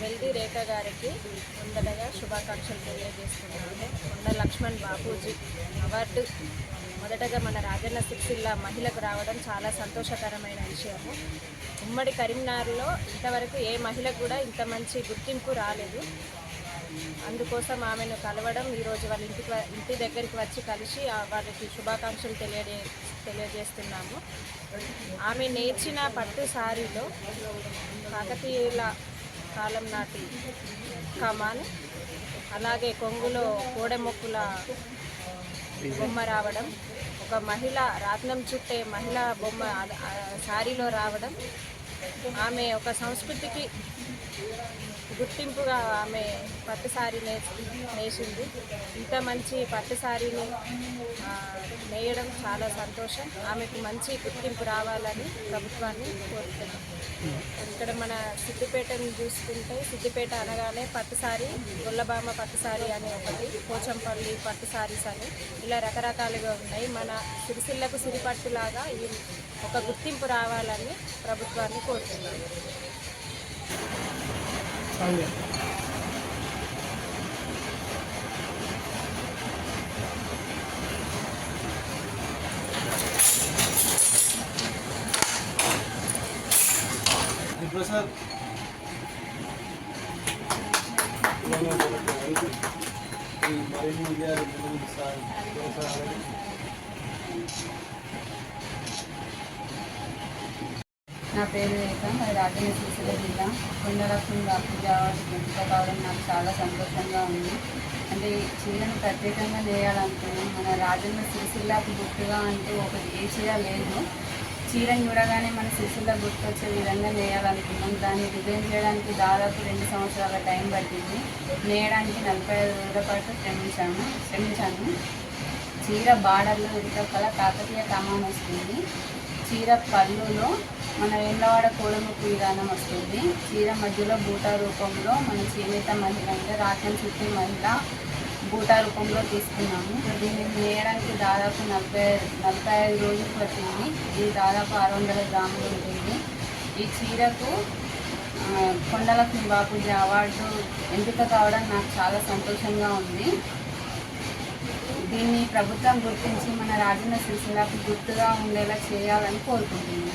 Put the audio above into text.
వెల్ది రేఖ గారికి ముందటగా శుభాకాంక్షలు తెలియజేస్తున్నాను. కొండ లక్ష్మణ్ బాపూజీ అవార్డు మొదటగా మన రాజన్న సిరిసిల్ల మహిళకు రావడం చాలా సంతోషకరమైన విషయము. ఉమ్మడి కరీంనగర్లో ఇంతవరకు ఏ మహిళకు కూడా ఇంత మంచి గుర్తింపు రాలేదు. అందుకోసం ఆమెను కలవడం ఈరోజు వాళ్ళ ఇంటికి ఇంటి దగ్గరికి వచ్చి కలిసి వాళ్ళకి శుభాకాంక్షలు తెలియజే తెలియజేస్తున్నాము. ఆమె నేర్చిన పట్టు సారీలో కాకతీయుల కాలం నాటి కమాన్ అలాగే కొంగులో కోడెమొక్కుల బొమ్మ రావడం ఒక మహిళ రాత్నం చుట్టే మహిళ బొమ్మ శారీలో రావడం ఆమె ఒక సంస్కృతికి గుర్తింపుగా ఆమె పట్టు సారీ నే నేసింది. ఇంత మంచి పట్టు సారీని నేయడం చాలా సంతోషం. ఆమెకు మంచి గుర్తింపు రావాలని ప్రభుత్వాన్ని కోరుతున్నాం. ఇక్కడ మన సిద్దిపేటను చూసుకుంటే సిద్దిపేట అనగానే పట్టు సారీ గొల్లబామ పట్టు సారీ అని ఒకటి పోచంపల్లి పట్టు సారీస్ అని ఇలా రకరకాలుగా ఉన్నాయి. మన సిరిసిల్లకు సిరిపట్టులాగా ఈ ఒక గుర్తింపు రావాలని ప్రభుత్వాన్ని కోరుతున్నాం. ప్రసాద్ మరిన్ని విజయాలు ముందుకు నా పేరు రేఖ మరి రాజన్న సిరిసిల్ల జిల్లా. కొండలక్ష్మి బాపూజీ అవార్డు ఎంపిక కావడం నాకు చాలా సంతోషంగా ఉంది. అంటే చీరను ప్రత్యేకంగా చేయాలనుకున్నాం మన రాజన్న సిరిసిల్లాకు గుర్తుగా అంటూ ఒకటి ఏ చీర లేదు. చీరను చూడగానే మన సిరిసిల్ల గుర్తొచ్చే విధంగా నేయాలనుకున్నాం. దాన్ని డిజైన్ చేయడానికి దాదాపు రెండు సంవత్సరాల టైం పట్టింది. నేయడానికి నలభై ఐదు రోజుల పాటు శ్రమించాను శ్రమించాను చీర బార్డర్లో ఇరుకల కాకతీయ కమాన్ వస్తుంది. చీర పళ్ళులో మన వేళ్ళవాడ కోడముక్కు విధానం వస్తుంది. చీర మధ్యలో బూటా రూపంలో మన చేనేత మహిళ అంటే రాజ్యం చుట్టే మహిళ బూటా రూపంలో తీసుకున్నాము. దీన్ని నేయడానికి దాదాపు నలభై నలభై ఐదు రోజులు పట్టింది. ఇది దాదాపు ఆరు వందల గ్రాములు ఉంటుంది. ఈ చీరకు కొండల కొండలక్ష్మి బాపూజీ అవార్డు ఎంపిక కావడం నాకు చాలా సంతోషంగా ఉంది. దీన్ని ప్రభుత్వం గుర్తించి మన రాజన్న సిరిసిల్లకు గుర్తుగా ఉండేలా చేయాలని కోరుకుంటున్నాను.